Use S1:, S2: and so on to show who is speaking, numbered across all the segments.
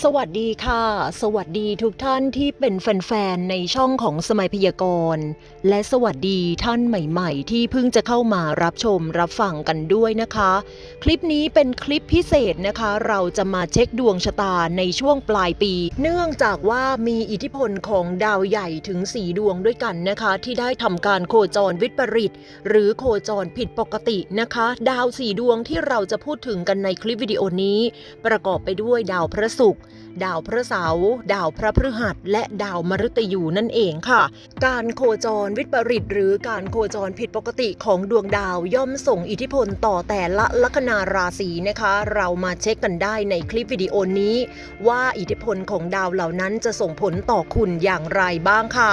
S1: สวัสดีค่ะ สวัสดีทุกท่านที่เป็นแฟนๆ ในช่องของสมัยพยากรณ์ และสวัสดีท่านใหม่ๆ ที่เพิ่งจะเข้ามารับชมรับฟังกันด้วยนะคะ คลิปนี้เป็นคลิปพิเศษนะคะ เราจะมาเช็คดวงชะตาในช่วงปลายปี เนื่องจากว่ามีอิทธิพลของดาวใหญ่ถึง4ดวงด้วยกันนะคะ ที่ได้ทำการโคจรวิปริต หรือโคจรผิดปกตินะคะ ดาว4ดวงที่เราจะพูดถึงกันในคลิปวิดีโอนี้ ประกอบไปด้วยดาวพระศุกร์ดาวพระเสาร์ดาวพระพฤหัส และดาวมฤตยูนั่นเองค่ะ การโคจรวิปริตหรือการโคจรผิดปกติของดวงดาวย่อมส่งอิทธิพลต่อแต่ละลัคนาราศีนะคะ เรามาเช็คกันได้ในคลิปวิดีโอนี้ ว่าอิทธิพลของดาวเหล่านั้นจะส่งผลต่อคุณอย่างไรบ้างค่ะ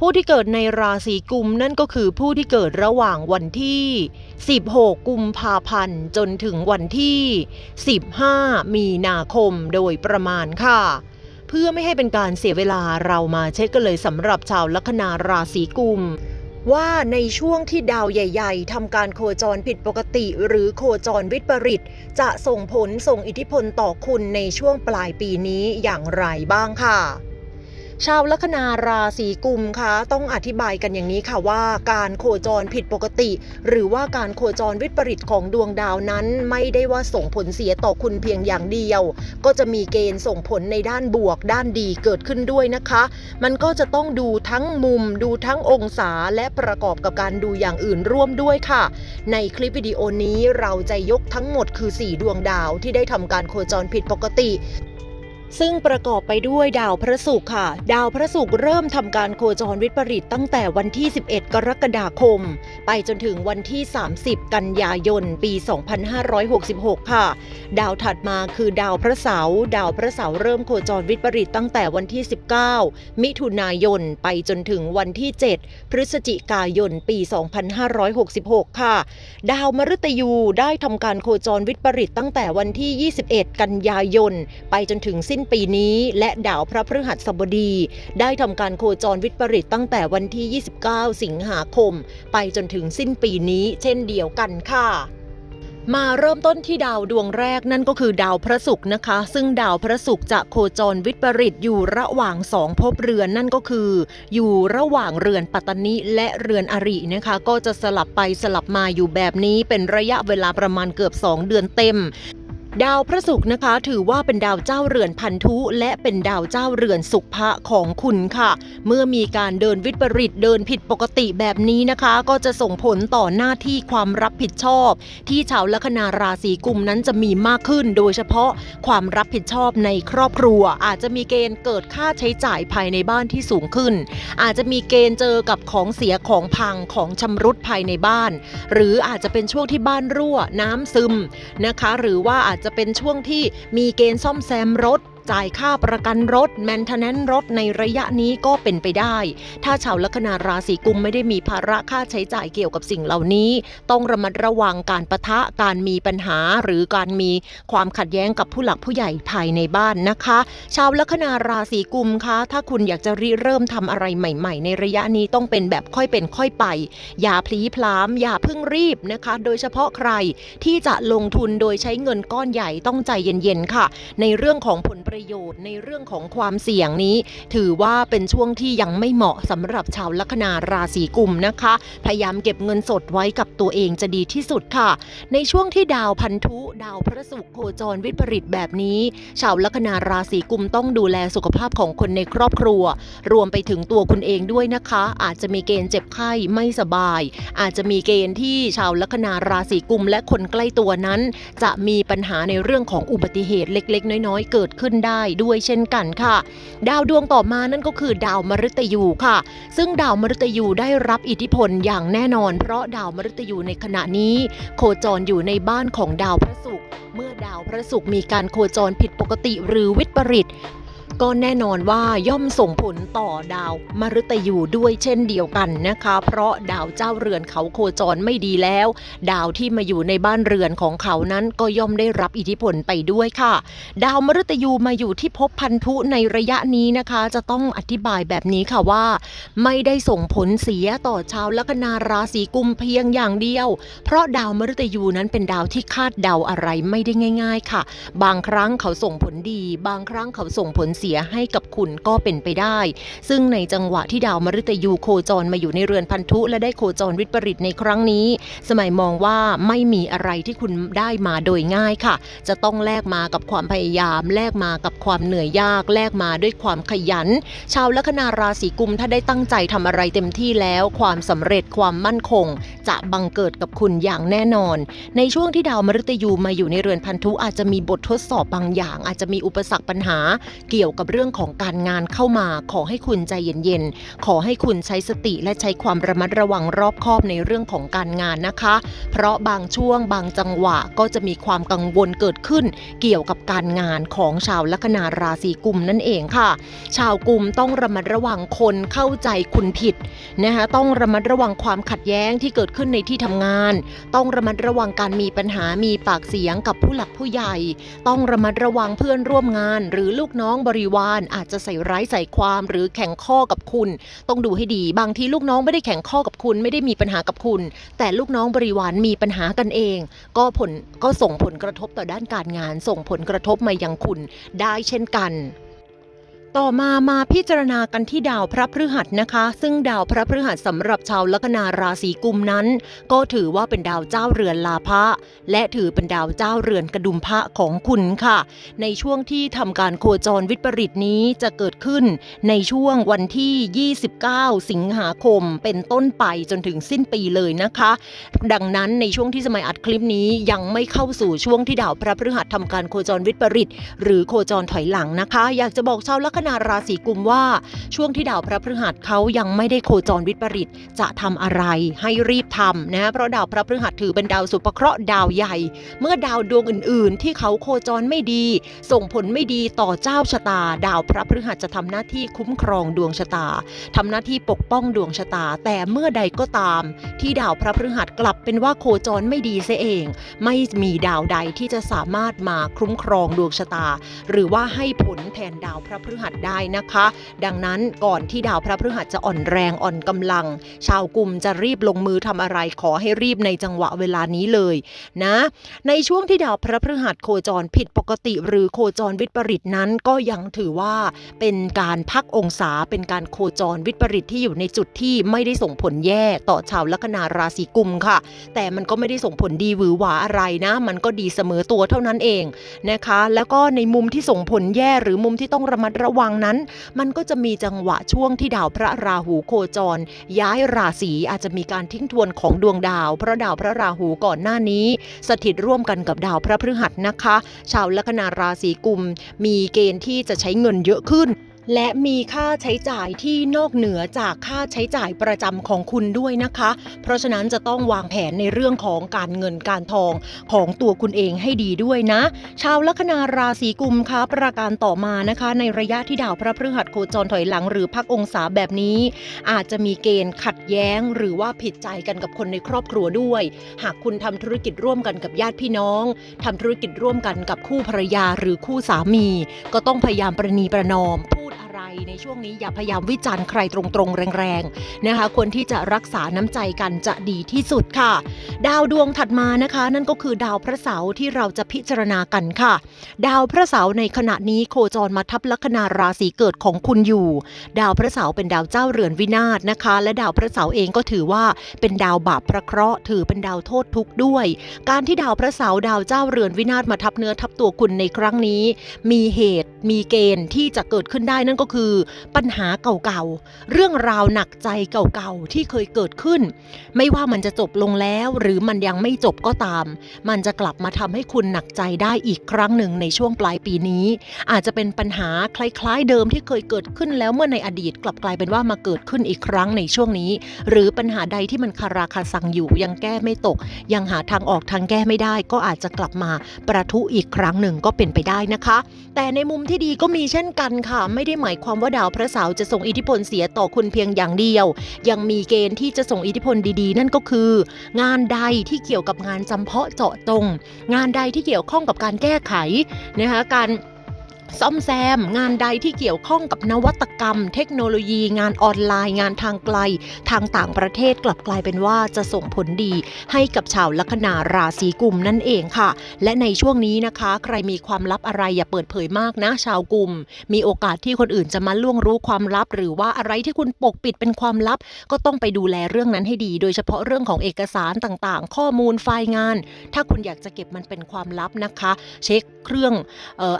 S1: ผู้ที่เกิดในราศีกุมนั่นก็คือผู้ที่เกิดระหว่างวันที่ 16 กุมภาพันธ์ จนถึงวันที่ 15 มีนาคมโดยประมาณค่ะ เพื่อไม่ให้เป็นการเสียเวลาเรามาเช็คกันเลยสำหรับชาวลัคนาราศีกุมว่าในช่วงที่ดาวใหญ่ ๆทำการโคจรผิดปกติ หรือโคจรวิปริต จะส่งผลส่งอิทธิพลต่อคุณในช่วงปลายปีนี้อย่างไรบ้างค่ะ ชาวลัคนาราศีกุมคะต้องอธิบายกันอย่างนี้ค่ะว่า การโคจรผิดปกติ หรือว่าการโคจรวิปริตของดวงดาวนั้น ไม่ได้ว่าส่งผลเสียต่อคุณเพียงอย่างเดียว ก็จะมีเกณฑ์ส่งผลในด้านบวก ด้านดีเกิดขึ้นด้วยนะคะ มันก็จะต้องดูทั้งมุม ดูทั้งองศาและประกอบกับการดูอย่างอื่นร่วมด้วยค่ะ ในคลิปวิดีโอนี้เราจะยกทั้งหมดคือ 4 ดวงดาวที่ได้ทำการโคจรผิดปกติ ซึ่งประกอบไปด้วยดาวพระศุกร์ค่ะ ดาวพระศุกร์เริ่มทำการโคจรวิปริตตั้งแต่วันที่ 11 กรกฎาคม ไปจนถึงวันที่ 30 กันยายน ปี 2566 ค่ะ ดาวถัดมาคือดาวพระเสาร์ดาวพระเสาร์เริ่มโคจรวิปริตตั้งแต่วันที่ 19 มิถุนายน ไปจนถึงวันที่ 7 พฤศจิกายน ปี 2566 ค่ะ ดาวมฤตยูได้ทำการโคจรวิปริตตั้งแต่วันที่ 21 กันยายน ไปจนถึงสิ้นปีนี้ และดาวพระพฤหัสบดี ได้ทำการโคจรวิปริตตั้งแต่วันที่ 29 สิงหาคม ไปจนถึงสิ้นปีนี้เช่นเดียวกันค่ะมาเริ่มต้นที่ดาวดวงแรกนั่นก็คือดาวพระศุกร์นะคะ ซึ่งดาวพระศุกร์จะโคจรวิปริตอยู่ระหว่างสองภพเรือนนั่นก็คือ อยู่ระหว่างเรือนปัตตนิและเรือนอรินะคะ ก็จะสลับไปสลับมาอยู่แบบนี้เป็นระยะเวลาประมาณเกือบ 2 เดือนเต็ม ดาวพระศุกร์นะคะ ถือว่าเป็นดาวเจ้าเรือนพันธุ และเป็นดาวเจ้าเรือนสุภะของคุณค่ะ เมื่อมีการเดินวิปริตเดินผิดปกติแบบนี้นะคะ ก็จะส่งผลต่อหน้าที่ความรับผิดชอบ ที่ชาวลัคนาราศีกุมนั้นจะมีมากขึ้น โดยเฉพาะความรับผิดชอบในครอบครัว อาจจะมีเกณฑ์เกิดค่าใช้จ่ายภายในบ้านที่สูงขึ้น อาจจะมีเกณฑ์เจอกับของเสียของพังของชำรุดภายในบ้าน หรืออาจจะเป็นช่วงที่บ้านรั่วน้ำซึมนะคะ หรือว่าอาจจะจะเป็นช่วงที่มีเกณฑ์ซ่อมแซมรถ จ่ายค่าประกันรถแมนเทนแนนรถในระยะนี้ก็เป็นไปได้ ถ้าชาวลัคนาราศีกุมไม่ได้มีภาระค่าใช้จ่ายเกี่ยวกับสิ่งเหล่านี้ ต้องระมัดระวังการประทะการมีปัญหาหรือการมีความขัดแย้งกับผู้หลักผู้ใหญ่ภายในบ้านนะคะ ชาวลัคนาราศีกุมคะถ้าคุณอยากจะริเริ่มทำอะไรใหม่ ๆ ในระยะนี้ต้องเป็นแบบค่อยเป็นค่อยไป อย่าพลีพลามอย่าเพิ่งรีบนะคะ โดยเฉพาะใครที่จะลงทุนโดยใช้เงินก้อนใหญ่ต้องใจเย็นๆค่ะ ในเรื่องของผลประประโยชน์ในเรื่องของความเสี่ยงนี้ ถือว่าเป็นช่วงที่ยังไม่เหมาะสำหรับชาวลัคนาราศีกุมนะคะ พยายามเก็บเงินสดไว้กับตัวเองจะดีที่สุดค่ะ ในช่วงที่ดาวพันธุ ดาวพระศุกร์โคจรวิปริตแบบนี้ ชาวลัคนาราศีกุมต้องดูแลสุขภาพของคนในครอบครัว รวมไปถึงตัวคุณเองด้วยนะคะ อาจจะมีเกณฑ์เจ็บไข้ไม่สบาย อาจจะมีเกณฑ์ที่ชาวลัคนาราศีกุมและคนใกล้ตัวนั้น จะมีปัญหาในเรื่องของอุบัติเหตุเล็ก ๆ น้อยๆ เกิดขึ้นได้ด้วยเช่นกันค่ะ ดาวดวงต่อมานั่นก็คือดาวมฤตยูค่ะ ซึ่งดาวมฤตยูได้รับอิทธิพลอย่างแน่นอน เพราะดาวมฤตยูในขณะนี้ โคจรอยู่ในบ้านของดาวพระศุกร์เมื่อดาวพระศุกร์มีการโคจรผิดปกติหรือวิปริต ก็แน่นอนว่าย่อมส่งผลต่อดาวมฤตยูด้วยเช่นเดียวกันนะคะ เพราะดาวเจ้าเรือนเขาโคจรไม่ดีแล้ว ดาวที่มาอยู่ในบ้านเรือนของเขานั้นก็ย่อมได้รับอิทธิพลไปด้วยค่ะ ดาวมฤตยูมาอยู่ที่ภพพันธุในระยะนี้นะคะ จะต้องอธิบายแบบนี้ค่ะว่า ไม่ได้ส่งผลเสียต่อชาวลัคนาราศีกุมเพียงอย่างเดียว เพราะดาวมฤตยูนั้นเป็นดาวที่คาดเดาอะไรไม่ได้ง่าย ๆ ค่ะ บางครั้งเขาส่งผลดี บางครั้งเขาส่งผลเสียียให้กับคุณก็เป็นไปได้ ซึ่งในจังหวะที่ดาวมฤตยูโคจรมาอยู่ในเรือนพันธุ และได้โคจรวิปริตในครั้งนี้ สมัยมองว่าไม่มีอะไรที่คุณได้มาโดยง่ายค่ะ จะต้องแลกมากับความพยายาม แลกมากับความเหนื่อยยาก แลกมาด้วยความขยัน ชาวลัคนาราศีกุมถ้าได้ตั้งใจทำอะไรเต็มที่แล้ว ความสำเร็จความมั่นคง จะบังเกิดกับคุณอย่างแน่นอน ในช่วงที่ดาวมฤตยูมาอยู่ในเรือนพันธุอาจจะมีบททดสอบบางอย่าง อาจจะมีอุปสรรคปัญหาเกี่ยวกับเรื่องของการงานเข้ามา ขอให้คุณใจเย็นๆ ขอให้คุณใช้สติและใช้ความระมัดระวังรอบคอบในเรื่องของการงานนะคะ เพราะบางช่วงบางจังหวะก็จะมีความกังวลเกิดขึ้น เกี่ยวกับการงานของชาวลัคนาราศีกุมนั่นเองค่ะ ชาวกุมต้องระมัดระวังคนเข้าใจคุณผิดนะคะต้องระมัดระวังความขัดแย้งที่เกิดขึ้นในที่ทำงาน ต้องระมัดระวังการมีปัญหามีปากเสียงกับผู้หลักผู้ใหญ่ ต้องระมัดระวังเพื่อนร่วมงาน หรือลูกน้องบริวารอาจจะใส่ร้ายใส่ความหรือแข่งข้อกับคุณ ต้องดูให้ดีบางทีลูกน้องไม่ได้แข่งข้อกับคุณ ไม่ได้มีปัญหากับคุณ แต่ลูกน้องบริวารมีปัญหากันเอง ก็ผลก็ส่งผลกระทบต่อด้านการงาน ส่งผลกระทบมายังคุณได้เช่นกัน ต่อมามาพิจารณากันที่ดาวพระพฤหัสนะคะ ซึ่งดาวพระพฤหัสสำหรับชาวลัคนาราศีกุมนั้น ก็ถือว่าเป็นดาวเจ้าเรือนลาภะและถือเป็นดาวเจ้าเรือนกระดุมพระของคุณค่ะ ในช่วงที่ทำการโคจรวิปริตนี้จะเกิดขึ้นในช่วงวันที่ 29 สิงหาคมเป็นต้นไปจนถึงสิ้นปีเลยนะคะ ดังนั้นในช่วงที่สมัยอัดคลิปนี้ยังไม่เข้าสู่ช่วงที่ดาวพระพฤหัสทำการโคจรวิปริตหรือโคจรถอยหลังนะคะ อยากจะบอกชาวลัคนาราศีกุมว่า ช่วงที่ดาวพระพฤหัสเขายังไม่ได้โคจรวิปริตจะทำอะไรให้รีบทำนะเพราะดาวพระพฤหัสถือเป็นดาวสุภเคราะห์ดาวใหญ่ เมื่อดาวดวงอื่น ๆ ที่เขาโคจรไม่ดี ส่งผลไม่ดีต่อเจ้าชะตา ดาวพระพฤหัสจะทำหน้าที่คุ้มครองดวงชะตาทำหน้าที่ปกป้องดวงชะตา แต่เมื่อใดก็ตาม ที่ดาวพระพฤหัสกลับเป็นว่าโคจรไม่ดีเสียเอง ไม่มีดาวใดที่จะสามารถมาคุ้มครองดวงชะตา หรือว่าให้ผลแทนดาวพระพฤหัสได้นะคะ ดังนั้นก่อนที่ดาวพระพฤหัสจะอ่อนแรงอ่อนกำลัง ชาวกลุ่มจะรีบลงมือทำอะไรขอให้รีบในจังหวะเวลานี้เลยนะ ในช่วงที่ดาวพระพฤหัสโคจรผิดปกติ หรือโคจรวิปริตนั้นก็ยังถือว่าเป็นการพักองศาเป็นการโคจรวิปริตที่อยู่ในจุดที่ไม่ได้ส่งผลแย่ต่อชาวลัคนาราศีกุมค่ะ แต่มันก็ไม่ได้ส่งผลดีหวือหวาอะไรนะ มันก็ดีเสมอตัวเท่านั้นเองนะคะ แล้วก็ในมุมที่ส่งผลแย่หรือมุมที่ต้องระมัดระวังนั้น มันก็จะมีจังหวะช่วงที่ดาวพระราหูโคจร ย้ายราศีอาจจะมีการทิ้งทวนของดวงดาว เพราะดาวพระราหูก่อนหน้านี้ สถิตร่วมกันกับดาวพระพฤหัสนะคะ ชาวลัคนาราศีกุม มีเกณฑ์ที่จะใช้เงินเยอะขึ้น และมีค่าใช้จ่ายที่นอกเหนือจากค่าใช้จ่ายประจำของคุณด้วยนะคะ เพราะฉะนั้นจะต้องวางแผนในเรื่องของการเงินการทองของตัวคุณเองให้ดีด้วยนะ ชาวลัคนาราศีกุมคะประการต่อมานะคะ ในระยะที่ดาวพระพฤหัสโคจรถอยหลังหรือพักองศาแบบนี้ อาจจะมีเกณฑ์ขัดแย้ง หรือว่าผิดใจกันกับคนในครอบครัวด้วย หากคุณทำธุรกิจร่วมกันกับญาติพี่น้องทำธุรกิจร่วมกันกับคู่ภรรยาหรือคู่สามี ก็ต้องพยายามประนีประนอม ในช่วงนี้อย่าพยายามวิจารณ์ใครตรงๆ แรงๆนะคะควรที่จะรักษาน้ำใจกันจะดีที่สุดค่ะ ดาวดวงถัดมานะคะ นั่นก็คือดาวพระเสาร์ที่เราจะพิจารณากันค่ะ ดาวพระเสาร์ในขณะนี้โคจรมาทับลัคนาราศีเกิดของคุณอยู่ ดาวพระเสาร์เป็นดาวเจ้าเรือนวินาศนะคะ และดาวพระเสาร์เองก็ถือว่าเป็นดาวบาปพระเคราะห์ถือเป็นดาวโทษทุกข์ด้วย การที่ดาวพระเสาร์ดาวเจ้าเรือนวินาศมาทับเนื้อทับตัวคุณในครั้งนี้ มีเหตุมีเกณฑ์ที่จะเกิดขึ้นได้นั่นก็คือคือปัญหาเก่าๆ เรื่องราวหนักใจเก่าๆ ที่เคยเกิดขึ้น ไม่ว่ามันจะจบลงแล้วหรือมันยังไม่จบก็ตาม มันจะกลับมาทำให้คุณหนักใจได้อีกครั้งหนึ่งในช่วงปลายปีนี้ อาจจะเป็นปัญหาคล้ายๆ เดิมที่เคยเกิดขึ้นแล้วเมื่อในอดีตกลับกลายเป็นว่ามาเกิดขึ้นอีกครั้งในช่วงนี้ หรือปัญหาใดที่มันคาราคาซังอยู่ยังแก้ไม่ตก ยังหาทางออกทางแก้ไม่ได้ ก็อาจจะกลับมาประทุอีกครั้งหนึ่งก็เป็นไปได้นะคะ แต่ในมุมที่ดีก็มีเช่นกันค่ะ ไม่ได้หมายความว่าดาวพระเสาร์จะส่งอิทธิพลเสียต่อคุณเพียงอย่างเดียว ยังมีเกณฑ์ที่จะส่งอิทธิพลดีๆ นั่นก็คือ งานใดที่เกี่ยวกับงานจำเพาะเจาะจงงานใดที่เกี่ยวข้องกับการแก้ไขนะคะการ ซ่อมแซม งานใดที่เกี่ยวข้องกับนวัตกรรม เทคโนโลยี งานออนไลน์ งานทางไกล ทางต่างประเทศกลับกลายเป็นว่าจะส่งผลดีให้กับชาวลัคนาราศีกุมนั่นเองค่ะ และในช่วงนี้นะคะ ใครมีความลับอะไรอย่าเปิดเผยมากนะ ชาวกุม มีโอกาสที่คนอื่นจะมาล่วงรู้ความลับ หรือว่าอะไรที่คุณปกปิดเป็นความลับ ก็ต้องไปดูแลเรื่องนั้นให้ดี โดยเฉพาะเรื่องของเอกสารต่างๆ ข้อมูลไฟล์งาน ถ้าคุณอยากจะเก็บมันเป็นความลับนะคะ เช็คเครื่อง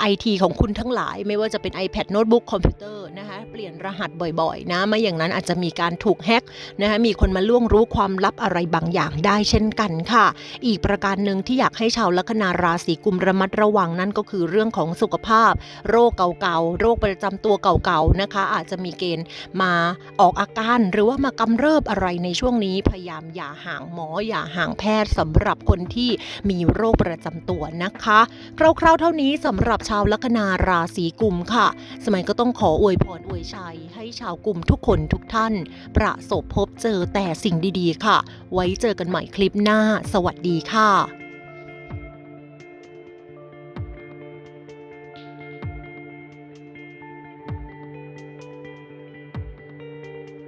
S1: ไอทีของคุณทั้งหลาย ไม่ว่าจะเป็น iPad โน้ตบุ๊กคอมพิวเตอร์นะคะเปลี่ยนรหัสบ่อยๆ นะไม่อย่างนั้นอาจจะมีการถูกแฮ็กนะคะมีคนมาล่วงรู้ความลับอะไรบางอย่างได้เช่นกันค่ะ อีกประการหนึ่งที่อยากให้ชาวลัคนาราศีกุมระมัดระวังนั่นก็คือเรื่องของสุขภาพ โรคเก่าๆโรคประจำตัวเก่าๆนะคะ อาจจะมีเกณฑ์มาออกอาการ หรือว่ามากำเริบอะไรในช่วงนี้พยายามอย่าห่างหมออย่าห่างแพทย์สำหรับคนที่มีโรคประจำตัวนะคะ คร่าวๆเท่านี้สำหรับชาวลัคนาราศีกุมค่ะ สมัยก็ต้องขออวยพรอวยชัย ให้ชาวกุมทุกคนทุกท่าน ประสบพบเจอแต่สิ่งดีๆ ค่ะ ไว้เจอกันใหม่คลิปหน้า สวัสดีค่ะ